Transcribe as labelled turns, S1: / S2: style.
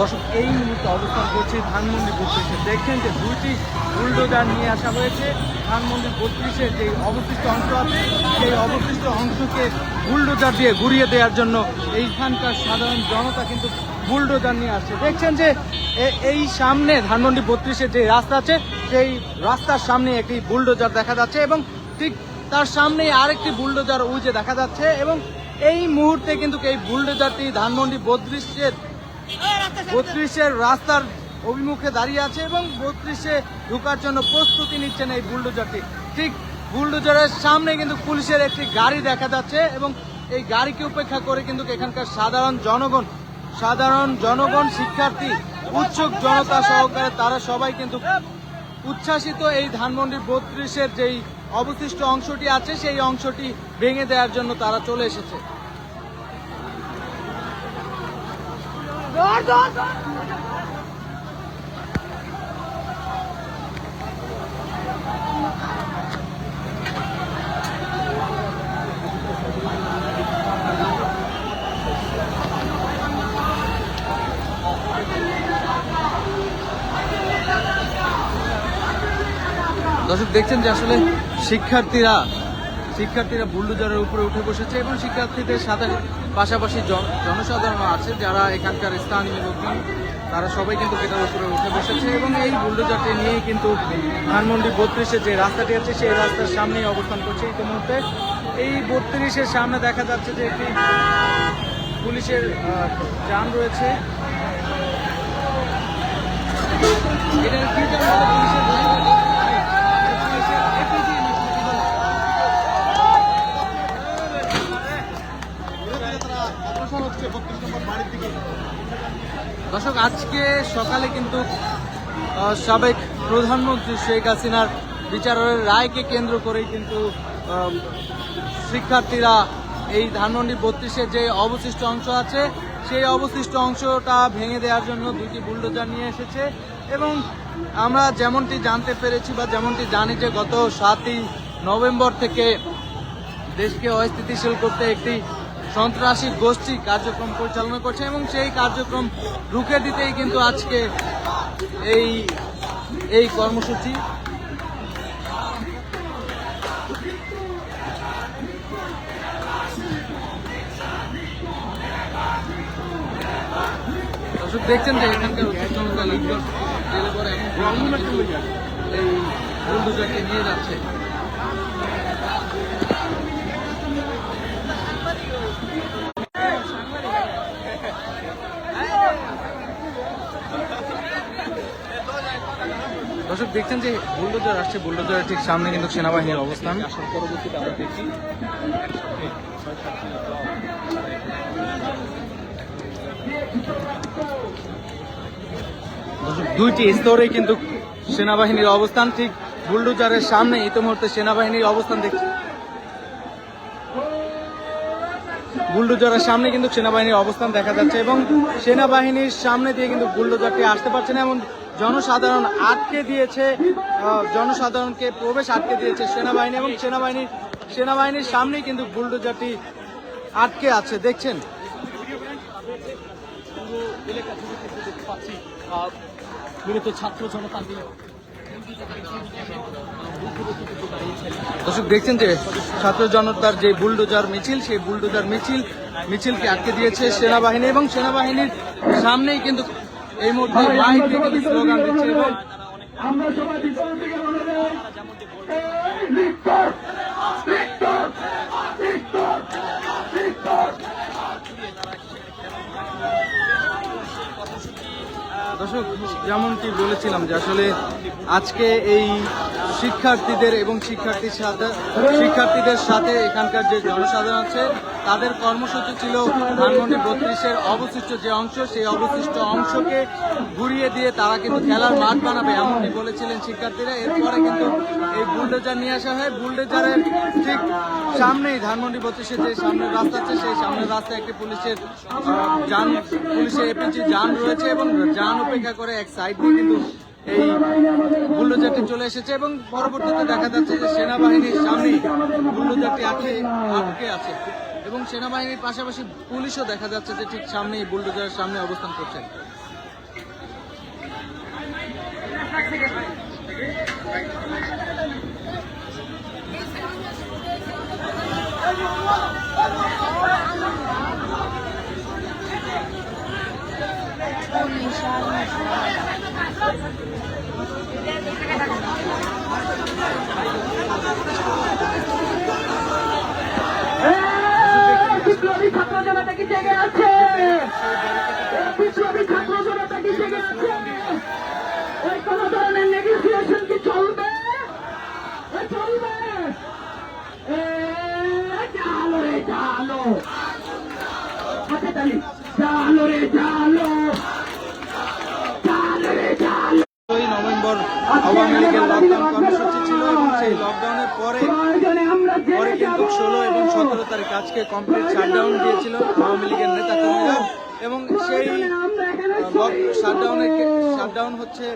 S1: দর্শক, এই মুহূর্তে অবস্থান করছে ধানমন্ডি বত্রিশে দেখছেন যে দুইটি বুলডোজার নিয়ে আসা হয়েছে ধানমন্ডি বত্রিশের যে অবশিষ্ট অংশ আছে, সেই অবশিষ্ট অংশকে বুলডোজার দিয়ে ঘুরিয়ে দেওয়ার জন্য এইখানকার সাধারণ জনতা কিন্তু বুলডোজার নিয়ে আসছে। দেখছেন যে এই সামনে ধানমন্ডি বত্রিশের যে রাস্তা আছে, সেই রাস্তার সামনে একটি বুলডোজার দেখা যাচ্ছে এবং ঠিক তার সামনে আরেকটি বুলডোজার যে দেখা যাচ্ছে এবং এই মুহূর্তে কিন্তু এই বুলডোজারটি ধানমন্ডি বত্রিশের বত্রিশের রাস্তার অভিমুখে দাঁড়িয়ে আছে এবং বত্রিশে ঢোকার জন্য প্রস্তুতি নিচ্ছেন এই বুলডোজারটি। ঠিক বুলডোজারের সামনে কিন্তু পুলিশের একটি গাড়ি দেখা যাচ্ছে এবং এই গাড়িকে উপেক্ষা করে কিন্তু এখানকার সাধারণ জনগণ সাধারণ জনগণ, শিক্ষার্থী, উৎসুক জনতা সহকারে তারা সবাই কিন্তু উচ্ছ্বাসিত এই ধানমন্ডি বত্রিশের যেই অবশিষ্ট অংশটি আছে, সেই অংশটি ভেঙে দেওয়ার জন্য তারা চলে এসেছে। দর্শক দেখছেন যে আসলে শিক্ষার্থীরা শিক্ষার্থীরা বুলডোজারের উপরে উঠে বসেছে এবং শিক্ষার্থীদের সাথে পাশাপাশি জন- জনসাধারণ আছে যারা এখানকার স্থানীয় লোকজন, তারা সবাই কিন্তু এটার উপরে উঠে বসেছে এবং এই বুলডোজারটি নিয়েই কিন্তু ধানমন্ডি বত্রিশের যে রাস্তাটি আছে, সেই রাস্তার সামনেই অবস্থান করছে ইতিমধ্যে এই বত্রিশের সামনে দেখা যাচ্ছে যে একটি পুলিশের যান রয়েছে এটার কি? পুলিশের APG না কি বলে? দর্শক, আজকে সকালে কিন্তু সাবেক প্রধানমন্ত্রী শেখ হাসিনার বিচারের রায়কে কেন্দ্র করেই কিন্তু শিক্ষার্থীরা এই ধানমন্ডি বত্রিশের যে অবশিষ্ট অংশ আছে, সেই অবশিষ্ট অংশটা ভেঙে দেওয়ার জন্য দুটি বুলডোজার নিয়ে এসেছে এবং আমরা যেমনটি জানতে পেরেছি বা যেমনটি জানি যে গত সাতই নভেম্বর থেকে দেশকে অস্থিতিশীল করতে একটি সন্ত্রাসী গোষ্ঠী কার্যক্রম পরিচালনা করছে এবং সেই কার্যক্রম রুখে দিতেই কিন্তু আজকে এই এই কর্মসূচি। দেখছেন যে এখানকার উত্তেজনতা লোকজন এই বুলডোজারকে নিয়ে যাচ্ছে। দর্শক দেখছেন যে বুলডোজার আসছে বুলডোজারের ঠিক সামনে কিন্তু সেনাবাহিনীর অবস্থান। পরবর্তীতে আমরা দেখি। দুইটি স্তরে কিন্তু সেনাবাহিনীর অবস্থান ঠিক বুলডোজারের সামনে ইতিমধ্যে সেনাবাহিনীর অবস্থান দেখছি। বুলডোজারের সামনে কিন্তু সেনাবাহিনীর অবস্থান দেখা যাচ্ছে এবং সেনাবাহিনীর সামনে দিয়ে কিন্তু বুলডোজারটি আসতে পারছে না এবং জনসাধারণ আটকে দিয়েছে জনসাধারণকে প্রবেশ আটকে দিয়েছে সেনাবাহিনী এবং সেনাবাহিনীর সেনাবাহিনীর সামনেই কিন্তু বুলডোজারটি আটকে আছে। দেখছেন?
S2: ছাত্র
S1: দর্শক, দেখছেন যে ছাত্র জনতার যে বুলডোজার মিছিল, সেই বুলডোজার মিছিল, মিছিলকে আটকে দিয়েছে সেনাবাহিনী এবং সেনাবাহিনীর সামনেই কিন্তু এই মুহূর্তে লাইন থেকে স্লোগান দিচ্ছে এবং
S3: আমরা সবাই বিপদ থেকে মনে
S1: দর্শক যেমনটি বলেছিলাম যে আসলে আজকে এই শিক্ষার্থীদের এবং শিক্ষার্থীর সাথে শিক্ষার্থীদের সাথে এখানকার যে জনসাধারণ আছে, তাদের কর্মসূচি ছিল ধানমন্ডি বত্রিশের অবশিষ্ট যে অংশ, সেই অবশিষ্ট অংশকে ঘুরিয়ে দিয়ে তারা কিন্তু খেলার মাঠ বানাবে এমনটি বলেছিলেন শিক্ষার্থীরা। এরপরে কিন্তু এই বুলডোজার নিয়ে আসা হয়। বুলডোজারের ঠিক সামনেই ধানমন্ডি বত্রিশের যে সামনের রাস্তা আছে, সেই সামনের রাস্তায় একটি পুলিশের যান পুলিশের এপিজি যান রয়েছে এবং যান অপেক্ষা করে এক সাইড দিয়ে কিন্তু এই বুল্ডোজারটি চলে এসেছে এবং পরবর্তীতে দেখা যাচ্ছে যে সেনাবাহিনীর সামনেই বুল্ডোজারটি আটকে আটকে আছে। এবং সেনাবাহিনীর পাশাপাশি পুলিশও দেখা যাচ্ছে যে ঠিক সামনেই বুলডোজারের সামনে অবস্থান করছে
S3: এই বিপ্লবী ছাত্র জনতা কি জেগে আছে এই
S1: আওয়ামী লীগের লকডাউন কর্মসূচি ছিল এবং সেই লকডাউনের পরে পরে কিন্তু ষোলো এবং সতেরো তারিখ আজকে কমপ্লিট শাটডাউন দিয়েছিল। আওয়ামী লীগের নেতা কর্মীরা এবং সেই শাটডাউনে শাটডাউন হচ্ছে